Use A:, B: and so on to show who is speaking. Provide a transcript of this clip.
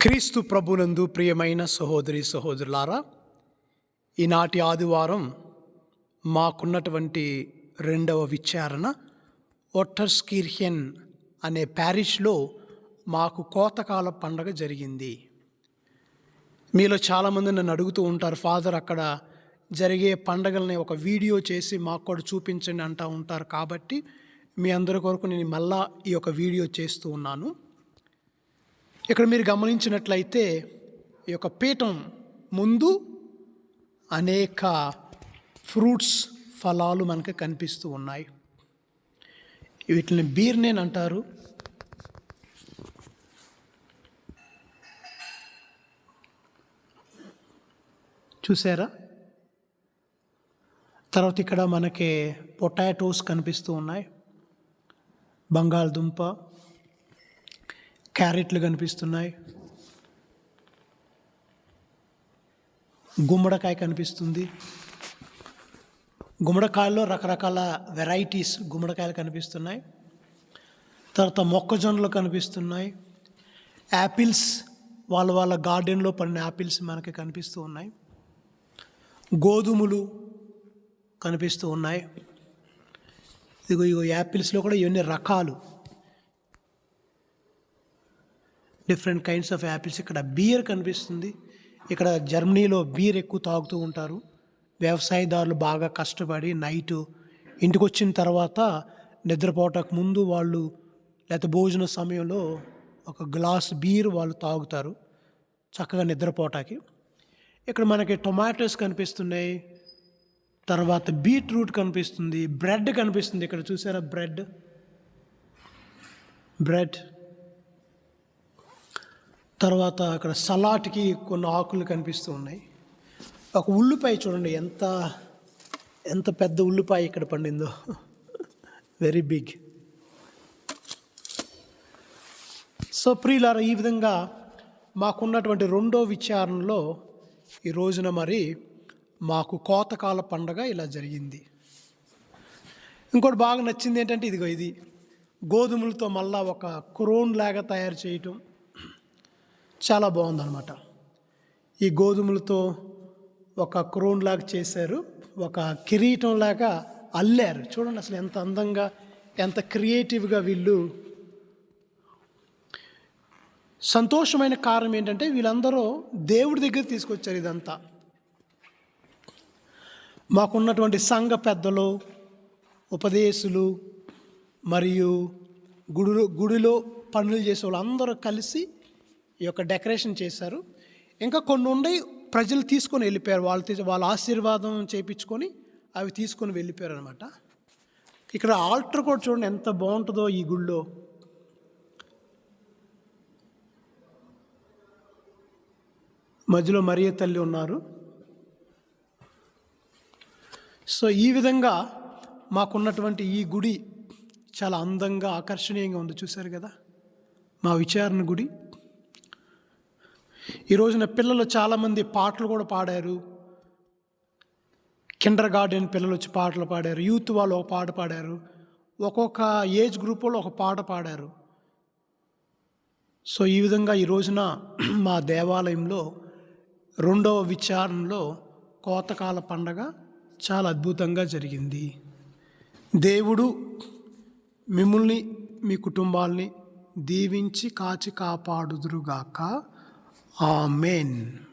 A: క్రీస్తు ప్రభునందు ప్రియమైన సహోదరి సహోదరులారా ఈనాటి ఆదివారం మాకున్నటువంటి రెండవ విచారణ ఒట్టర్స్కీర్హెన్ అనే ప్యారిష్లో మాకు కోతకాల పండగ జరిగింది. మీలో చాలామంది నన్ను అడుగుతూ ఉంటారు ఫాదర్ అక్కడ జరిగే పండగల్ని ఒక వీడియో చేసి మాకు కూడా చూపించండి అంటూ ఉంటారు. కాబట్టి మీ అందరి కొరకు నేను మళ్ళా ఈ యొక్క వీడియో చేస్తూ ఉన్నాను. ఇక్కడ మీరు గమనించినట్లయితే ఈ యొక్క పీఠం ముందు అనేక ఫ్రూట్స్ ఫలాలు మనకు కనిపిస్తూ ఉన్నాయి. వీటిని బీర్నేన్ అంటారు. చూసారా? తర్వాత ఇక్కడ మనకి పొటాటోస్ కనిపిస్తూ ఉన్నాయి. బంగాళదుంప క్యారెట్లు కనిపిస్తున్నాయి. గుమ్మడికాయ కనిపిస్తుంది. గుమ్మడికాయల్లో రకరకాల వెరైటీస్ గుమ్మడికాయలు కనిపిస్తున్నాయి. తర్వాత మొక్కజొన్నలు కనిపిస్తున్నాయి. యాపిల్స్ వాళ్ళ వాళ్ళ గార్డెన్లో పడిన యాపిల్స్ మనకి కనిపిస్తూ ఉన్నాయి. గోధుమలు కనిపిస్తూ ఉన్నాయి. ఇదిగో ఇగో యాపిల్స్లో కూడా ఇవన్నీ రకాలు డిఫరెంట్ కైండ్స్ ఆఫ్ యాపిల్స్ ఇక్కడ బీర్ కనిపిస్తుంది. ఇక్కడ జర్మనీలో బీర్ ఎక్కువ తాగుతూ ఉంటారు. వ్యవసాయదారులు బాగా కష్టపడి నైటు ఇంటికి వచ్చిన తర్వాత నిద్రపోవటానికి ముందు వాళ్ళు లేకపోతే భోజన సమయంలో ఒక గ్లాస్ బీర్ వాళ్ళు తాగుతారు చక్కగా నిద్రపోవటానికి ఇక్కడ మనకి టొమాటోస్ కనిపిస్తున్నాయి. తర్వాత బీట్రూట్ కనిపిస్తుంది. బ్రెడ్ కనిపిస్తుంది. ఇక్కడ చూసారా బ్రెడ్? బ్రెడ్. తర్వాత అక్కడ సలాట్కి కొన్ని ఆకులు కనిపిస్తూ ఉన్నాయి. ఒక ఉల్లిపాయ చూడండి ఎంత ఎంత పెద్ద ఉల్లిపాయ ఇక్కడ పండిందో. వెరీ బిగ్ సో ప్రియులారా ఈ విధంగా మాకున్నటువంటి రెండో విచారణలో ఈ రోజున మరి మాకు కోతకాల పండగ ఇలా జరిగింది. ఇంకోటి బాగా నచ్చింది ఏంటంటే ఇదిగో ఇది గోధుమలతో మళ్ళా ఒక క్రోన్ లాగా తయారు చేయటం. చాలా బాగుందన్నమాట. ఈ గోధుమలతో ఒక క్రోన్ లాగా చేశారు. ఒక కిరీటం లాగా అల్లారు. చూడండి అసలు ఎంత అందంగా ఎంత క్రియేటివ్గా వీళ్ళు సంతోషమైన కారణం ఏంటంటే వీళ్ళందరూ దేవుడి దగ్గర తీసుకొచ్చారు ఇదంతా. మాకున్నటువంటి సంఘ పెద్దలు ఉపదేశులు మరియు గుడిలో గుడిలో పనులు చేసే వాళ్ళు అందరూ కలిసి ఈ యొక్క డెకరేషన్ చేశారు. ఇంకా కొన్ని ఉండి ప్రజలు తీసుకొని వెళ్ళిపోయారు. వాళ్ళు వాళ్ళ ఆశీర్వాదం చేయించుకొని అవి తీసుకొని వెళ్ళిపోయారు అనమాట ఇక్కడ ఆల్టర్ కూడా చూడండి ఎంత బాగుంటుందో ఈ గుళ్ళో. మధ్యలో మరియ తల్లి ఉన్నారు. సో ఈ విధంగా మాకున్నటువంటి ఈ గుడి చాలా అందంగా ఆకర్షణీయంగా ఉంది. చూశారు కదా? మా విచారణ గుడి. ఈ రోజున పిల్లలు చాలామంది పాటలు కూడా పాడారు. కిండర్ గార్డెన్ పిల్లలు వచ్చి పాటలు పాడారు. యూత్ వాళ్ళు ఒక పాట పాడారు. ఒక్కొక్క ఏజ్ గ్రూప్ వాళ్ళు ఒక పాట పాడారు. సో ఈ విధంగా ఈ రోజున మా దేవాలయంలో రెండవ విచారణలో కోతకాల పండగ చాలా అద్భుతంగా జరిగింది. దేవుడు మిమ్మల్ని మీ కుటుంబాల్ని దీవించి కాచి కాపాడుదురుగాక. Amen.